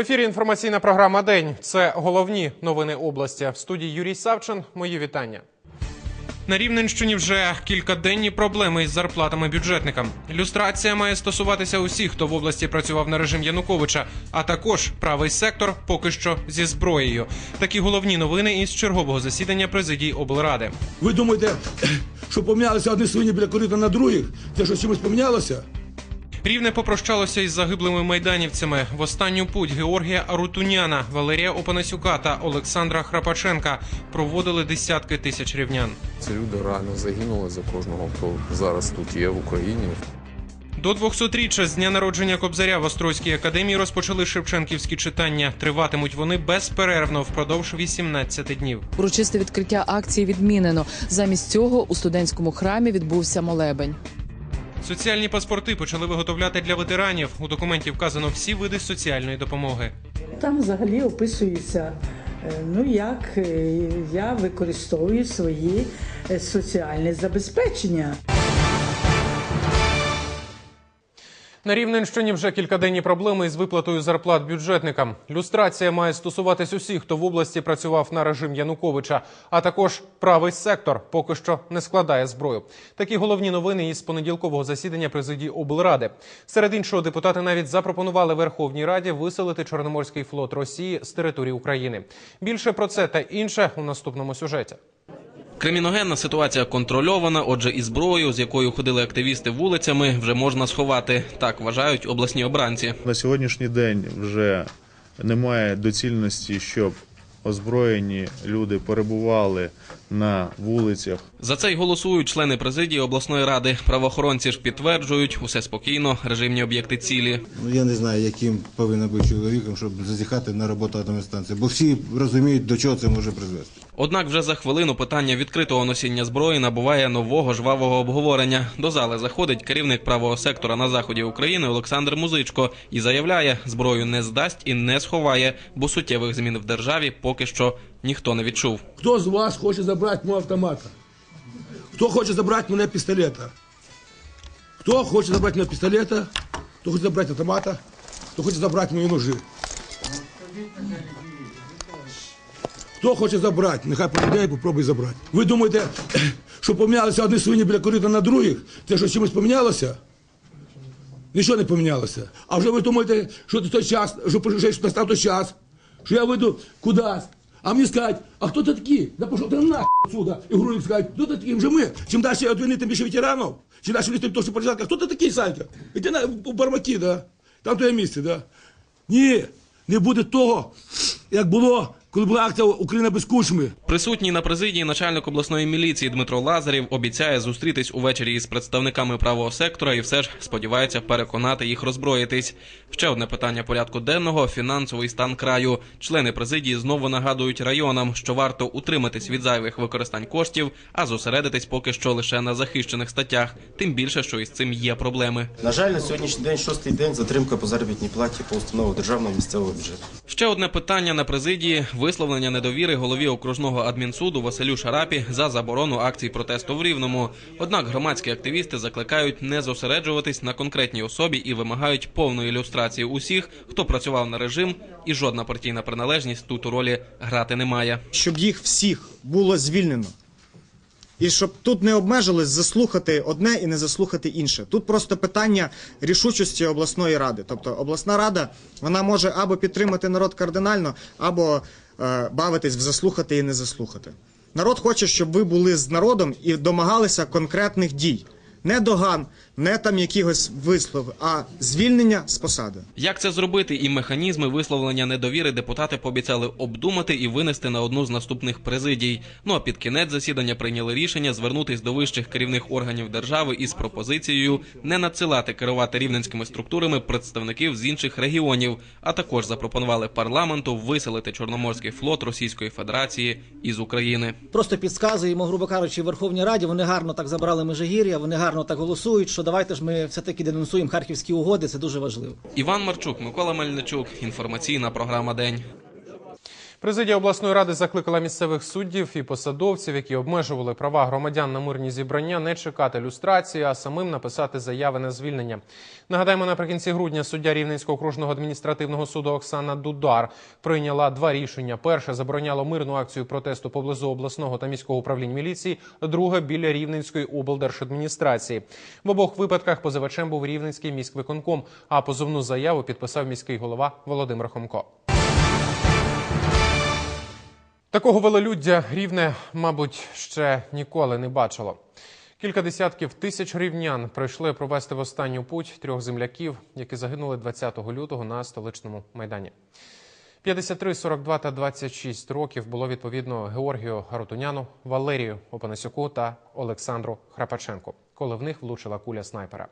В ефірі інформаційна програма День. Це головні новини області. В студії Юрій Савчин. Мої вітання. На Рівненщині вже кількаденні проблеми із зарплатами бюджетникам. Люстрація має стосуватися усіх, хто в області працював на режим Януковича, а також правий сектор поки що зі зброєю. Такі головні новини із чергового засідання президії облради. Ви думаєте, що помінялися одні свині біля корита на других? Це що чимось помінялося? Рівне попрощалося із загиблими майданівцями в останню путь Георгія Арутуняна, Валерія Опанасюка та Олександра Храпаченка проводили десятки тисяч рівнян. Ці люди реально загинули за кожного, хто зараз тут є в Україні. До 200-річчя з дня народження Кобзаря в Острозькій академії розпочали шевченківські читання. Триватимуть вони безперервно впродовж 18 днів. Урочисте відкриття акції відмінено. Замість цього у студентському храмі відбувся молебень. Соціальні паспорти почали виготовляти для ветеранів. У документі вказано всі види соціальної допомоги. Там взагалі описується, е, ну як е, я використовую свої е, соціальні забезпечення. На Рівненщині вже кількаденні проблеми із виплатою зарплат бюджетникам. Люстрація має стосуватись усіх, хто в області працював на режим Януковича, а також правий сектор поки що не складає зброю. Такі головні новини із понеділкового засідання президії облради. Серед іншого, депутати навіть запропонували Верховній Раді виселити Чорноморський флот Росії з території України. Більше про це та інше у наступному сюжеті. Криміногенна ситуація контрольована. Отже, і зброю, з якою ходили активісти вулицями, вже можна сховати. Так вважають обласні обранці. На сьогоднішній день вже немає доцільності, щоб озброєні люди перебували на вулицях. За це й голосують члени президії обласної ради. Правоохоронці ж підтверджують, усе спокійно, режимні об'єкти цілі. Ну, я не знаю, яким повинен бути чоловіком, щоб зазіхати на роботу атомної станції, бо всі розуміють, до чого це може призвести. Однак вже за хвилину питання відкритого носіння зброї набуває нового жвавого обговорення. До зали заходить керівник правого сектора на заході України Олександр Музичко і заявляє, зброю не здасть і не сховає, бо суттєвих змін в державі поки що ніхто не відчув. Хто з вас хоче забрати мого автомата? Хто хоче забрати мене пістолета? Хто хоче забрати мене пістолета? Хто хоче забрати автомата? Хто хоче забрати мої ножи? Хто хоче забрати? Нехай повідає, попробуй забрати. Ви думаєте, що помінялися одні свині біля корита на других? Це що чимось помінялося? Нічого не помінялося. А вже ви думаєте, що той час, що настав той час, що я вийду кудись, а мені скажуть, а хто ти такі? Да пішов ти нахуй отсюда. І грудник скажуть, хто ти такий? Вже ми. Чим далі від війни, тим більше ветеранів. Чим далі тим то, що початка. Хто ти такий, Санька? Іди на у бармаки, да? Там твоє місце, да? Ні, не буде того, як було, коли була акція Україна без кучми. Присутній на президії начальник обласної міліції Дмитро Лазарів обіцяє зустрітись увечері із представниками правого сектора і все ж сподівається переконати їх роззброїтись. Ще одне питання порядку денного фінансовий стан краю. Члени президії знову нагадують районам, що варто утриматись від зайвих використань коштів, а зосередитись поки що лише на захищених статтях. Тим більше, що із цим є проблеми. На жаль, на сьогоднішній день шостий день затримка по заробітній платі по установах державного місцевого бюджету. Ще одне питання на президії висловлення недовіри голові окружного адмінсуду Василю Шарапі за заборону акцій протесту в Рівному. Однак громадські активісти закликають не зосереджуватись на конкретній особі і вимагають повної ілюстрації усіх, хто працював на режим, і жодна партійна приналежність тут у ролі грати не має. щоб їх всіх було звільнено. І щоб тут не обмежились заслухати одне і не заслухати інше. Тут просто питання рішучості обласної ради. Тобто обласна рада вона може або підтримати народ кардинально, або е, бавитись в заслухати і не заслухати. Народ хоче, щоб ви були з народом і домагалися конкретних дій. Не доган, не там якихось вислов, а звільнення з посади. Як це зробити і механізми висловлення недовіри депутати пообіцяли обдумати і винести на одну з наступних президій. Ну а під кінець засідання прийняли рішення звернутись до вищих керівних органів держави із пропозицією не надсилати керувати рівненськими структурами представників з інших регіонів, а також запропонували парламенту виселити Чорноморський флот Російської Федерації із України. просто підказуємо, грубо кажучи, Верховній Раді. Вони гарно так забрали Межигір'я, вони гарно так голосують. Що давайте ж ми все таки денонсуємо харківські угоди. Це дуже важливо. Іван Марчук, Микола Мельничук. Інформаційна програма День. Президія обласної ради закликала місцевих суддів і посадовців, які обмежували права громадян на мирні зібрання, не чекати люстрації, а самим написати заяви на звільнення. Нагадаємо, наприкінці грудня суддя Рівненського окружного адміністративного суду Оксана Дудар прийняла два рішення: перше забороняло мирну акцію протесту поблизу обласного та міського управлінь міліції, друге біля Рівненської облдержадміністрації. В обох випадках позивачем був Рівненський міськвиконком, а позовну заяву підписав міський голова Володимир Хомко. Такого велолюддя рівне, мабуть, ще ніколи не бачило. Кілька десятків тисяч рівнян прийшли провести в останню путь трьох земляків, які загинули 20 лютого на столичному майдані. 53, 42 та 26 років було відповідно Георгію Гарутуняну, Валерію Опанасюку та Олександру Храпаченку, коли в них влучила куля снайпера.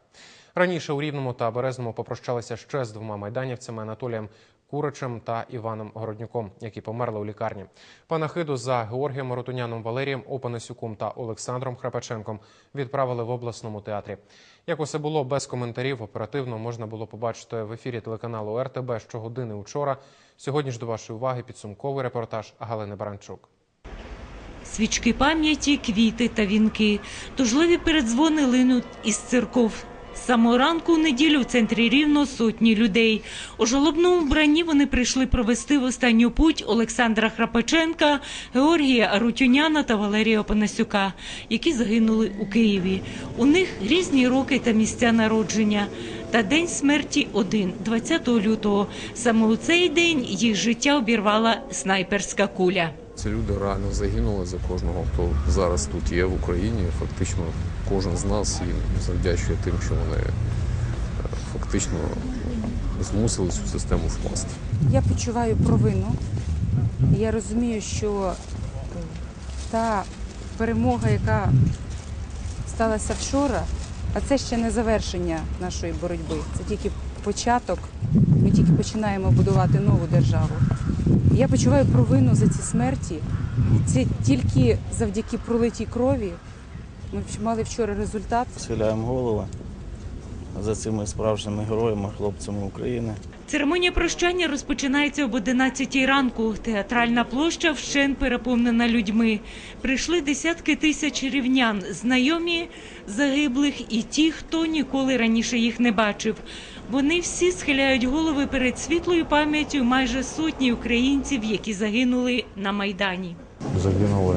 Раніше у Рівному та Березному попрощалися ще з двома майданівцями Анатолієм Куричем та Іваном Городнюком, які померли у лікарні. Панахиду за Георгієм Ротуняном, Валерієм Опанасюком та Олександром Храпаченком відправили в обласному театрі. Як усе було без коментарів, оперативно можна було побачити в ефірі телеканалу РТБ щогодини учора. Сьогодні ж до вашої уваги підсумковий репортаж Галини Баранчук. Свічки пам'яті, квіти та вінки. Тужливі передзвони линуть із церков. З Самого ранку у неділю в центрі рівно сотні людей. У жалобному вбранні вони прийшли провести в останню путь Олександра Храпаченка, Георгія Арутюняна та Валерія Опанасюка, які загинули у Києві. У них різні роки та місця народження. Та день смерті один, 20 лютого. Саме у цей день їх життя обірвала снайперська куля. Ці люди реально загинули за кожного, хто зараз тут є в Україні. Фактично, кожен з нас їм завдячує тим, що вони е, фактично змусили цю систему впасти. Я почуваю провину. Я розумію, що е, та перемога, яка сталася вчора, а це ще не завершення нашої боротьби. Це тільки початок. Ми тільки починаємо будувати нову державу. Я почуваю провину за ці смерті. Це тільки завдяки пролитій крові. Ми мали вчора результат. Схиляємо голови за цими справжніми героями, хлопцями України. Церемонія прощання розпочинається об 11 ранку. Театральна площа вщен переповнена людьми. Прийшли десятки тисяч рівнян, знайомі загиблих і ті, хто ніколи раніше їх не бачив. Вони всі схиляють голови перед світлою пам'яттю майже сотні українців, які загинули на майдані. Загинули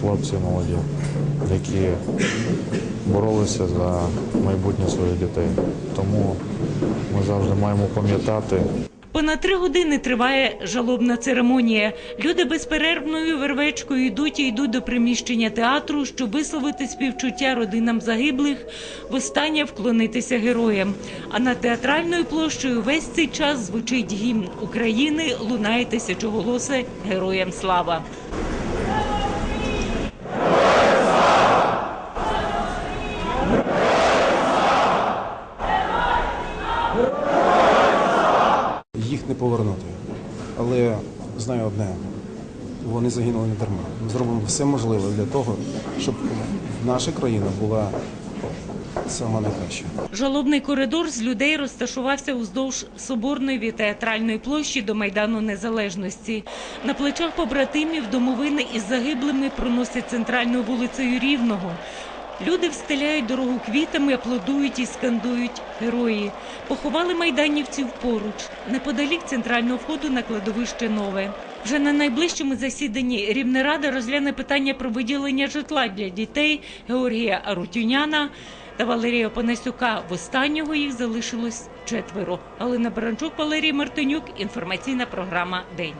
хлопці молоді, які боролися за майбутнє своїх дітей. Тому ми завжди маємо пам'ятати Понад три години триває жалобна церемонія. Люди безперервною вервечкою йдуть і йдуть до приміщення театру, щоб висловити співчуття родинам загиблих, востаннє вклонитися героям. А над театральною площею весь цей час звучить гімн України, лунає тисячоголосе Героям слава. Їх не повернути. Але знаю одне: вони загинули не дарма. Ми зробимо все можливе для того, щоб наша країна була сама найкраща. Жалобний коридор з людей розташувався уздовж соборної від театральної площі до майдану незалежності. На плечах побратимів домовини із загиблими проносять центральною вулицею Рівного. Люди встеляють дорогу квітами, аплодують і скандують герої. Поховали майданівців поруч, неподалік центрального входу на кладовище нове. Вже на найближчому засіданні Рівнерада розгляне питання про виділення житла для дітей Георгія Арутюняна та Валерія Панасюка. В останнього їх залишилось четверо. Галина Баранчук, Валерій Мартинюк. Інформаційна програма День.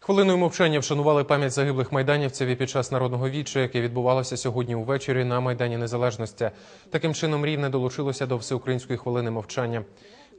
Хвилиною мовчання вшанували пам'ять загиблих майданівців і під час народного віча, яке відбувалося сьогодні увечері на Майдані Незалежності. Таким чином рівне долучилося до всеукраїнської хвилини мовчання.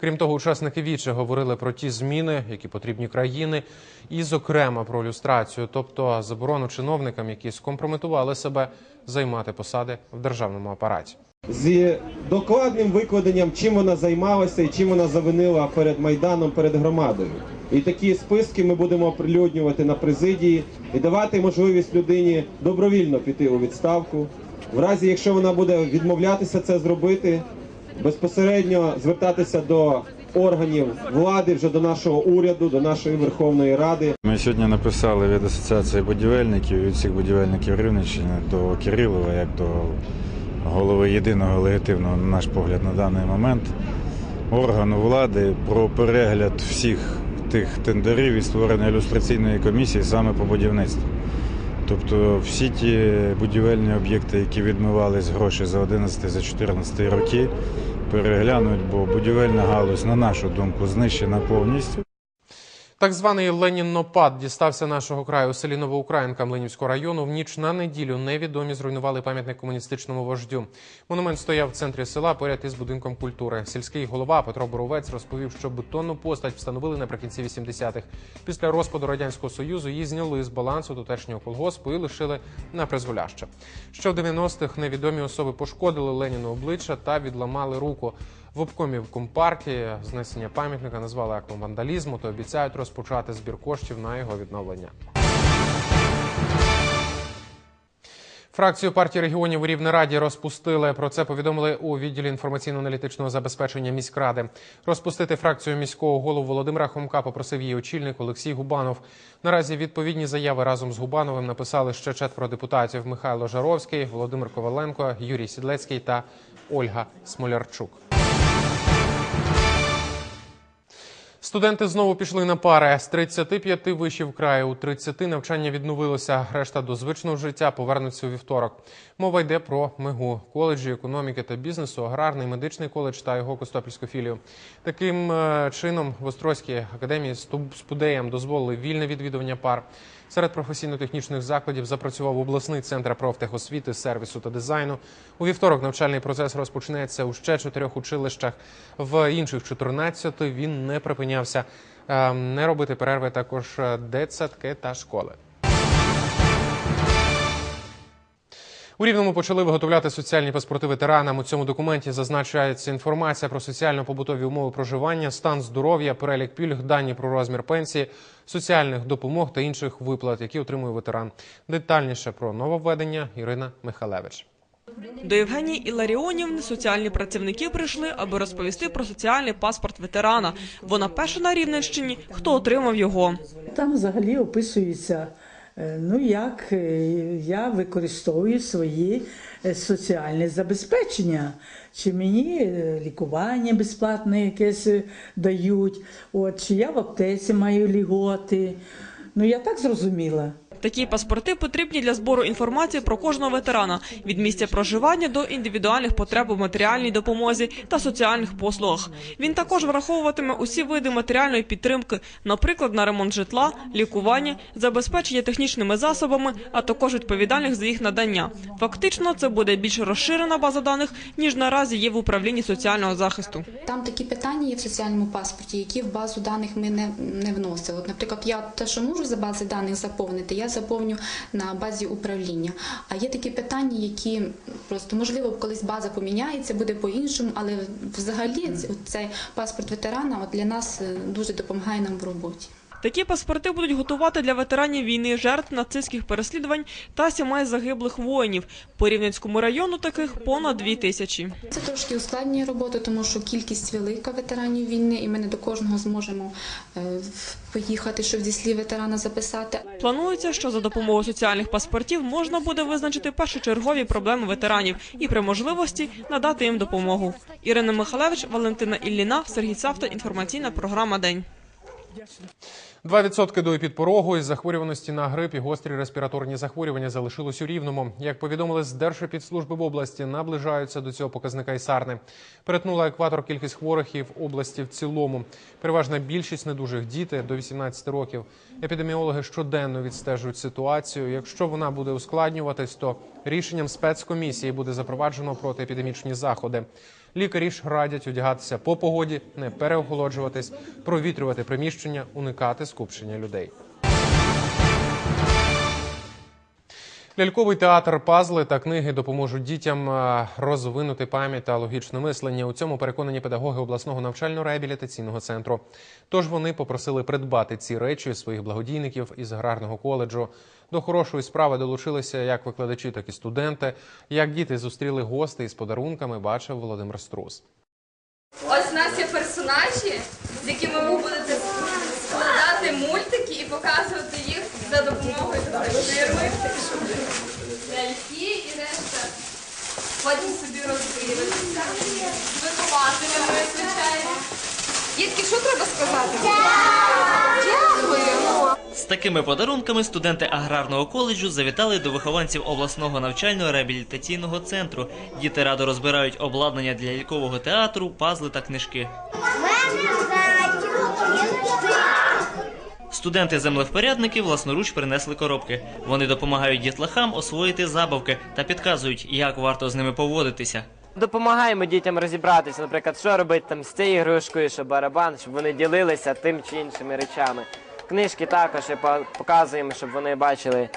Крім того, учасники віча говорили про ті зміни, які потрібні країни, і, зокрема, про люстрацію, тобто заборону чиновникам, які скомпрометували себе займати посади в державному апараті. з докладним викладенням, чим вона займалася і чим вона завинила перед майданом, перед громадою. І такі списки ми будемо оприлюднювати на президії і давати можливість людині добровільно піти у відставку. В разі, якщо вона буде відмовлятися це зробити, безпосередньо звертатися до органів влади, вже до нашого уряду, до нашої Верховної Ради. Ми сьогодні написали від асоціації будівельників, від всіх будівельників Рівненщини до Кирилова, як до голови єдиного легітимного, на наш погляд, на даний момент органу влади про перегляд всіх тих тендерів і створення ілюстраційної комісії саме по будівництву. Тобто всі ті будівельні об'єкти, які відмивались гроші за 11 за 14 роки, переглянуть, бо будівельна галузь, на нашу думку, знищена повністю. Так званий Леніннопад дістався нашого краю у селі Новоукраїнка Млинівського району. В ніч на неділю невідомі зруйнували пам'ятник комуністичному вождю. Монумент стояв в центрі села поряд із будинком культури. Сільський голова Петро Боровець розповів, що бетонну постать встановили наприкінці 80-х. Після розпаду радянського союзу її зняли з балансу тутешнього колгоспу і лишили на призволяще. Ще в 90-х невідомі особи пошкодили Леніну обличчя та відламали руку. В обкомі в компартії знесення пам'ятника назвали актом вандалізму та обіцяють розпочати збір коштів на його відновлення. Фракцію партії регіонів у Рівнераді розпустили. Про це повідомили у відділі інформаційно-аналітичного забезпечення міськради. Розпустити фракцію міського голову Володимира Хомка попросив її очільник Олексій Губанов. Наразі відповідні заяви разом з Губановим написали ще четверо депутатів: Михайло Жаровський, Володимир Коваленко, Юрій Сідлецький та Ольга Смолярчук. Студенти знову пішли на пари. З 35 вишів краю у 30 навчання відновилося. Решта до звичного життя повернуться у вівторок. Мова йде про МИГУ, коледжі економіки та бізнесу, аграрний медичний коледж та його Костопільську філію. Таким е, чином в Острозькій академії з студеям дозволили вільне відвідування пар. Серед професійно-технічних закладів запрацював обласний центр профтехосвіти, сервісу та дизайну. У вівторок навчальний процес розпочнеться у ще чотирьох училищах. В інших 14 він не припинявся. Е, Не робити перерви також е, дитсадки та школи. У Рівному почали виготовляти соціальні паспорти ветеранам. У цьому документі зазначається інформація про соціально-побутові умови проживання, стан здоров'я, перелік пільг, дані про розмір пенсії, соціальних допомог та інших виплат, які отримує ветеран. Детальніше про нововведення Ірина Михалевич. До Євгенії Іларіонівни соціальні працівники прийшли, аби розповісти про соціальний паспорт ветерана. Вона перша на Рівненщині, хто отримав його. Там взагалі описується, ну як е, я використовую свої е, соціальні забезпечення. Чи мені е, лікування безплатне якесь е, дають, от, чи я в аптеці маю ліготи. Ну я так зрозуміла. Такі паспорти потрібні для збору інформації про кожного ветерана від місця проживання до індивідуальних потреб у матеріальній допомозі та соціальних послугах. Він також враховуватиме усі види матеріальної підтримки, наприклад, на ремонт житла, лікування, забезпечення технічними засобами, а також відповідальних за їх надання. Фактично, це буде більш розширена база даних ніж наразі є в управлінні соціального захисту. Там такі питання є в соціальному паспорті, які в базу даних ми не, не вносили. Наприклад, я те, що можу за бази даних заповнити, я заповню на базі управління. А є такі питання, які просто можливо колись база поміняється, буде по-іншому, але взагалі цей паспорт ветерана от для нас е, дуже допомагає нам в роботі. Такі паспорти будуть готувати для ветеранів війни, жертв нацистських переслідувань та сімей загиблих воїнів. По Рівненському району таких понад дві тисячі. Це трошки ускладнює роботу, тому що кількість велика ветеранів війни, і ми не до кожного зможемо е, поїхати, щоб зі слів ветерана записати. Планується, що за допомогою соціальних паспортів можна буде визначити першочергові проблеми ветеранів і при можливості надати їм допомогу. Ірина Михалевич, Валентина Ілліна, Сергій Савта. Інформаційна програма День. 2% до підпорогу із захворюваності на грип і гострі респіраторні захворювання залишилось у рівному. Як повідомили з Держепідслужби в області, наближаються до цього показника і сарни. Перетнула екватор кількість хворих і в області в цілому. Переважна більшість недужих діти до 18 років. Епідеміологи щоденно відстежують ситуацію. Якщо вона буде ускладнюватись, то рішенням спецкомісії буде запроваджено протиепідемічні заходи. Лікарі ж радять одягатися по погоді, не переохолоджуватись, провітрювати приміщення, уникати скупчення людей. Ляльковий театр, пазли та книги допоможуть дітям е, розвинути пам'ять та логічне мислення. У цьому переконані педагоги обласного навчально-реабілітаційного центру. Тож вони попросили придбати ці речі своїх благодійників із аграрного коледжу. До хорошої справи долучилися як викладачі, так і студенти. Як діти зустріли гостей з подарунками, бачив Володимир Струс. Ось у нас є персонажі, з якими ви будете складати мультики і показувати їх за допомогою фірми. І решта. Потім собі роздивитися з вихователями, звичайно. Дітки, що треба сказати? Дякую. З такими подарунками студенти аграрного коледжу завітали до вихованців обласного навчального реабілітаційного центру. Діти радо розбирають обладнання для лялькового театру, пазли та книжки. Студенти-землевпорядники власноруч принесли коробки. Вони допомагають дітлахам освоїти забавки та підказують, як варто з ними поводитися. Допомагаємо дітям розібратися, наприклад, що робити там з цією ігрушкою, що барабан, щоб вони ділилися тим чи іншими речами. Книжки також по- показуємо, щоб вони бачили,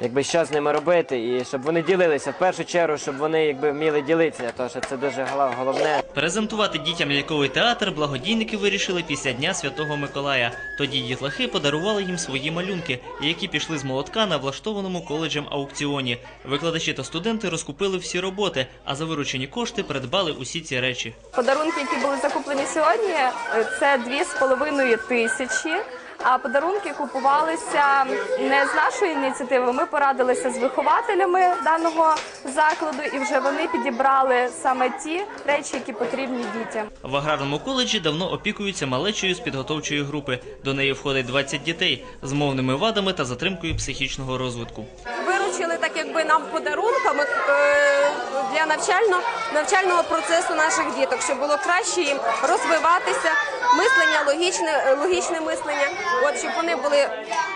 якби що з ними робити, і щоб вони ділилися. В першу чергу, щоб вони якби вміли ділитися, тому що це дуже головне. Презентувати дітям ляльковий театр благодійники вирішили після Дня Святого Миколая. Тоді дітлахи подарували їм свої малюнки, які пішли з молотка на влаштованому коледжем аукціоні. Викладачі та студенти розкупили всі роботи, а за виручені кошти придбали усі ці речі. Подарунки, які були закуплені сьогодні, е, це дві з половиною тисячі. А подарунки купувалися не з нашої ініціативи. Ми порадилися з вихователями даного закладу, і вже вони підібрали саме ті речі, які потрібні дітям. В аграрному коледжі давно опікуються малечою з підготовчої групи. До неї входить 20 дітей з мовними вадами та затримкою психічного розвитку. Виручили так якби нам подарунками е, для навчально, навчального процесу наших діток, щоб було краще їм розвиватися, мислення, логічне, логічне мислення, от щоб вони були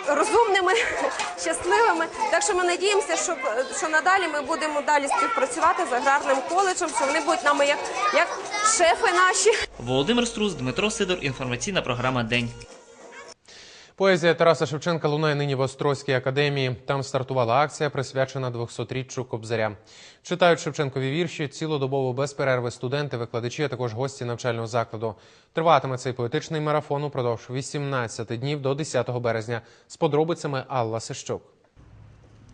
розумними, щасливими. Так що ми надіємося, що, що надалі ми будемо далі співпрацювати з аграрним коледжем, що вони будуть нами як, як шефи наші. Володимир Струс, Дмитро Сидор. Інформаційна програма День. Поезія Тараса Шевченка лунає нині в Острозькій академії. Там стартувала акція, присвячена 200-річчю Кобзаря. Читають Шевченкові вірші цілодобово без перерви студенти, викладачі, а також гості навчального закладу. Триватиме цей поетичний марафон упродовж 18 днів до 10 березня. З подробицями Алла Сищук.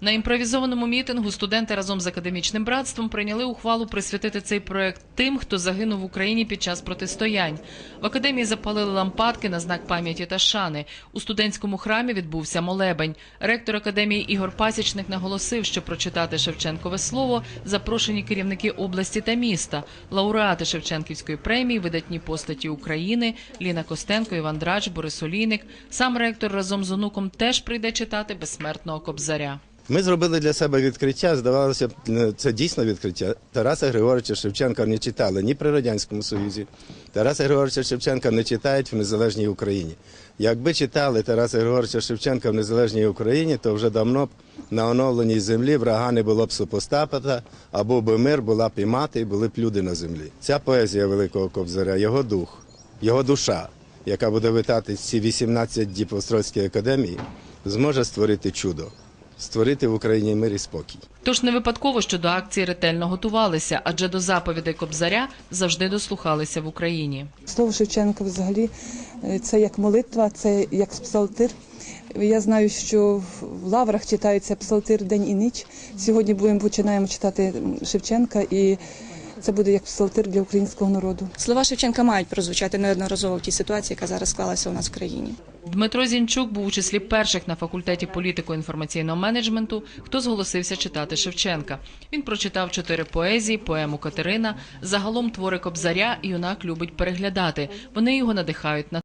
На імпровізованому мітингу студенти разом з академічним братством прийняли ухвалу присвятити цей проект тим, хто загинув в Україні під час протистоянь. В академії запалили лампадки на знак пам'яті та шани. У студентському храмі відбувся молебень. Ректор академії Ігор Пасічник наголосив, що прочитати Шевченкове слово запрошені керівники області та міста, лауреати Шевченківської премії, видатні постаті України, Ліна Костенко, Іван Драч, Борис Олійник. Сам ректор разом з онуком теж прийде читати безсмертного кобзаря. Ми зробили для себе відкриття. Здавалося б, ну, це дійсно відкриття. Тараса Григоровича Шевченка не читали ні при радянському союзі. Тараса Григоровича Шевченка не читають в незалежній Україні. Якби читали Тараса Григоровича Шевченка в незалежній Україні, то вже давно б на оновленій землі врага не було б супостапата, або би мир була б і мати, і були б люди на землі. Ця поезія Великого Кобзаря, його дух, його душа, яка буде витати ці 18 діб в Острозькій академії, зможе створити чудо. Створити в Україні мир і спокій. Тож не випадково, що до акції ретельно готувалися, адже до заповідей Кобзаря завжди дослухалися в Україні. Слово Шевченка взагалі е, це як молитва, це як псалтир. Я знаю, що в лаврах читається псалтир день і ніч. Сьогодні будемо починаємо читати Шевченка, і це буде як псалтир для українського народу. Слова Шевченка мають прозвучати неодноразово в тій ситуації, яка зараз склалася у нас в країні. Дмитро Зінчук був у числі перших на факультеті політико-інформаційного менеджменту, хто зголосився читати Шевченка. Він прочитав чотири поезії, поему Катерина. Загалом твори Кобзаря юнак любить переглядати. Вони його надихають на